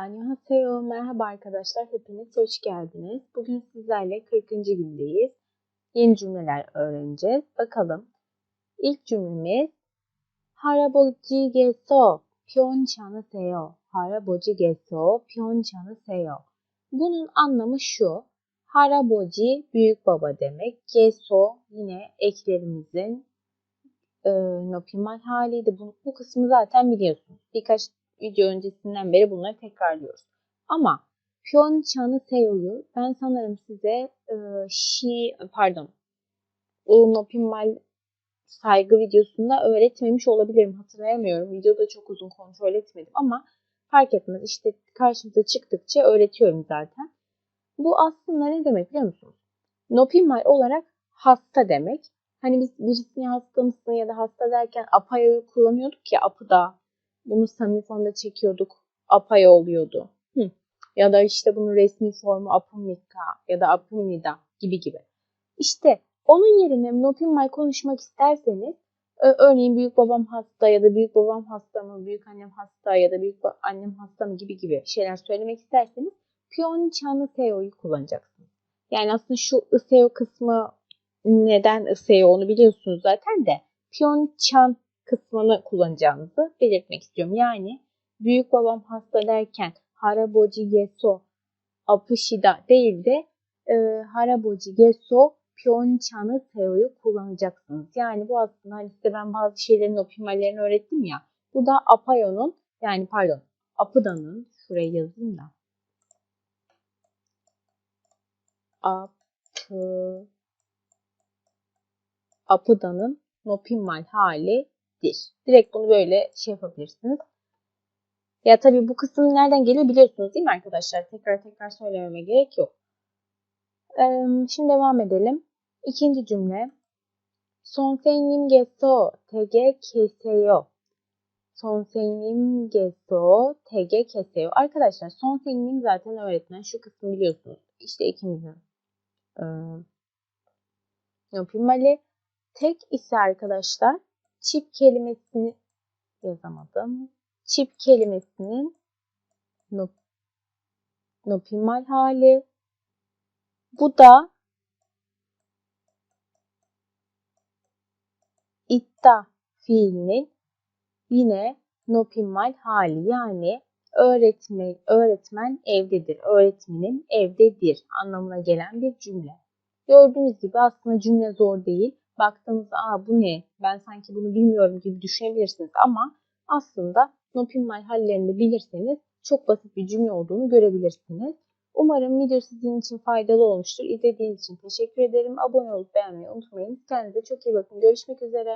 Annyeonghaseyo, merhaba arkadaşlar, hepiniz hoş geldiniz. Bugün sizlerle 40. gündeyiz. Yeni cümleler öğreneceğiz. Bakalım. İlk cümlemiz 할아버지께서 편찮으세요. 할아버지께서 편찮으세요. Bunun anlamı şu. Haraboji büyük baba demek. Geso yine eklerimizin e, nopimal haliydi. Bu, bu kısmı zaten biliyorsunuz. Birkaç video öncesinden beri bunları tekrarlıyoruz. Ama Pyeongchang'ı Seo'yu ben sanırım size e, Şi, pardon Nopimal saygı videosunda öğretmemiş olabilirim. Hatırlayamıyorum. Videoda çok uzun kontrol etmedim ama fark etmez. İşte karşımıza çıktıkça öğretiyorum zaten. Bu aslında ne demek biliyor musunuz? Nopimal olarak hasta demek. Hani biz birisini hasta mısın ya da hasta derken apayoyu kullanıyorduk ya apıda. Bunu samimi formda çekiyorduk. Apaya oluyordu. Hı. Ya da işte bunun resmi formu apumnika ya da apumnida gibi gibi. İşte onun yerine nopinmay konuşmak isterseniz örneğin büyük babam hasta ya da büyük babam hasta mı, büyük annem hasta ya da büyük annem hasta mı gibi gibi şeyler söylemek isterseniz Pyeongchang'ı seo'yu kullanacaksınız. Yani aslında şu ıseo kısmı neden ıseo onu biliyorsunuz zaten de Pyeongchang kısmını kullanacağınızı belirtmek istiyorum. Yani büyük babam hasta derken haraboji geso apışida değil de e, haraboji geso Pyeongchang'ı seo'yu kullanacaksınız. Yani bu aslında hani size ben bazı şeylerin optimallerini öğrettim ya. Bu da Apayo'nun yani pardon Apıda'nın şuraya yazayım da. Apı Apıda'nın nopimal halidir. Direkt bunu böyle şey yapabilirsiniz. Ya tabii bu kısım nereden geliyor biliyorsunuz değil mi arkadaşlar? Tekrar tekrar söylememe gerek yok. Şimdi devam edelim. İkinci cümle. 선생님께서 되게 계세요. 선생님께서 되게 계세요. Arkadaşlar 선생님 zaten öğretmen. Şu kısmı biliyorsunuz. İşte ikimizin e, yapılmalı. Tek ise arkadaşlar çip kelimesini yazamadım. Çip kelimesinin nop, nopimal hali. Bu da itta fiilinin yine nopimal hali yani öğretmen, öğretmen evdedir, öğretmenin evdedir anlamına gelen bir cümle. Gördüğünüz gibi aslında cümle zor değil. Baktığınızda Aa, bu ne ben sanki bunu bilmiyorum gibi düşünebilirsiniz ama aslında nopimal hallerini bilirseniz çok basit bir cümle olduğunu görebilirsiniz. Umarım video sizin için faydalı olmuştur. İzlediğiniz için teşekkür ederim. Abone olup beğenmeyi unutmayın. Kendinize çok iyi bakın. Görüşmek üzere.